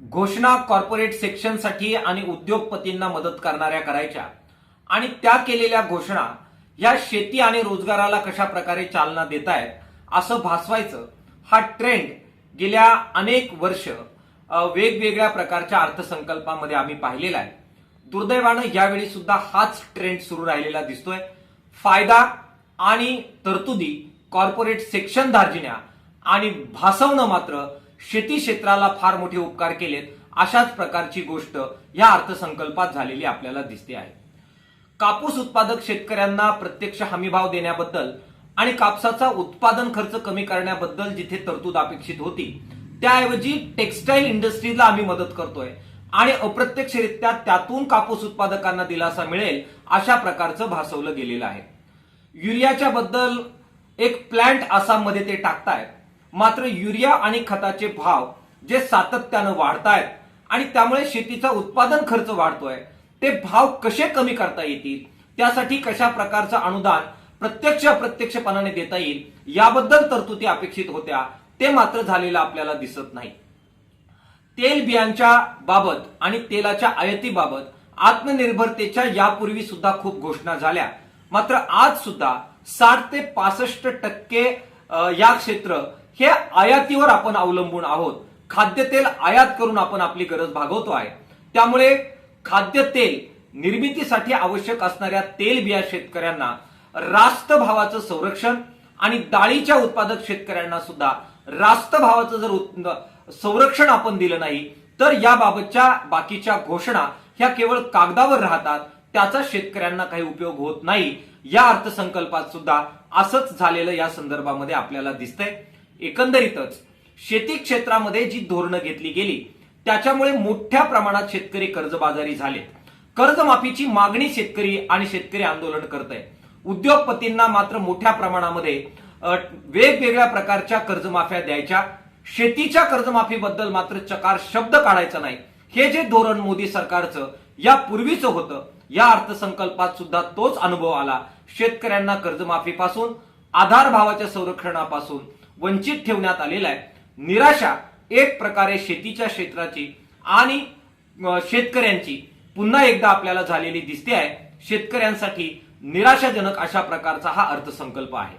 घोषणा कॉर्पोरेट सेक्शनसाठी आणि उद्योगपतींना मदत करणाऱ्या करायच्या. आणि त्या केलेल्या घोषणा या शेती आणि रोजगाराला कशा प्रकारे चालना देत आहेत असं भासवायचं हा ट्रेंड गेल्या अनेक वर्ष वेगवेगळ्या प्रकारच्या अर्थसंकल्पामध्ये आम्ही पाहिलेला आहे. दुर्दैवानं यावेळी सुद्धा हाच ट्रेंड सुरू राहिलेला दिसतोय. फायदा आणि तरतुदी कॉर्पोरेट सेक्शन धार्जिण्या आणि भासवणं मात्र शेती क्षेत्राला फार मोठे उपकार केलेत अशाच प्रकारची गोष्ट या अर्थसंकल्पात झालेली आपल्याला दिसते आहे. कापूस उत्पादक शेतकऱ्यांना प्रत्यक्ष हमीभाव देण्याबद्दल आणि कापसाचा उत्पादन खर्च कमी करण्याबद्दल जिथे तरतूद अपेक्षित होती त्याऐवजी टेक्स्टाईल इंडस्ट्रीजला आम्ही मदत करतोय आणि अप्रत्यक्षरित्या त्यातून कापूस उत्पादकांना दिलासा मिळेल अशा प्रकारचं भासवलं गेलेलं आहे. युरियाच्या बद्दल एक प्लॅन्ट आसाममध्ये ते टाकतायत. मात्र युरिया आणि खताचे भाव जे सातत्यानं वाढतायत आणि त्यामुळे शेतीचा उत्पादन खर्च वाढतोय ते भाव कसे कमी करता येतील? त्यासाठी कशा प्रकारचं अनुदान प्रत्यक्ष अप्रत्यक्षपणाने देता येईल? याबद्दल तरतुदी अपेक्षित होत्या ते मात्र झालेलं आपल्याला दिसत नाही. तेल बियांच्या बाबत आणि तेलाच्या आयातीबाबत आत्मनिर्भरतेच्या यापूर्वी सुद्धा खूप घोषणा झाल्या. मात्र आज सुद्धा साठ ते पासष्ट टक्के या क्षेत्र हे आयातीवर आपण अवलंबून आहोत. खाद्यतेल आयात करून आपण आपली गरज भागवतो आहे. त्यामुळे खाद्यतेल निर्मितीसाठी आवश्यक असणाऱ्या तेल बिया शेतकऱ्यांना रास्त भावाचं संरक्षण आणि डाळीच्या उत्पादक शेतकऱ्यांना सुद्धा रास्त भावाचं जर संरक्षण आपण दिलं नाही तर याबाबतच्या बाकीच्या घोषणा ह्या केवळ कागदावर राहतात. त्याचा शेतकऱ्यांना काही उपयोग होत नाही. या अर्थसंकल्पात सुद्धा असंच झालेलं या संदर्भामध्ये आपल्याला दिसतंय. एकंदरीतच शेती क्षेत्रामध्ये जी धोरणं घेतली गेली त्याच्यामुळे मोठ्या प्रमाणात शेतकरी कर्जबाजारी झाले. कर्जमाफीची मागणी शेतकरी आणि शेतकरी आंदोलन करत आहे उद्योगपतींना मात्र मोठ्या प्रमाणामध्ये वेगवेगळ्या प्रकारच्या कर्जमाफ्या द्यायच्या. शेतीच्या कर्जमाफीबद्दल मात्र चकार शब्द काढायचा नाही. हे जे धोरण मोदी सरकारचं यापूर्वीच होतं. या अर्थसंकल्पात सुद्धा तोच अनुभव आला. शेतकऱ्यांना कर्जमाफीपासून आधार भावाच्या संरक्षणापासून वंचित ठेवण्यात आलेला आहे. निराशा एक प्रकारे शेतीच्या क्षेत्राची आणि शेतकऱ्यांची पुन्हा एकदा आपल्याला झालेली दिसते आहे. शेतकऱ्यांसाठी निराशाजनक अशा प्रकारचा हा अर्थसंकल्प आहे.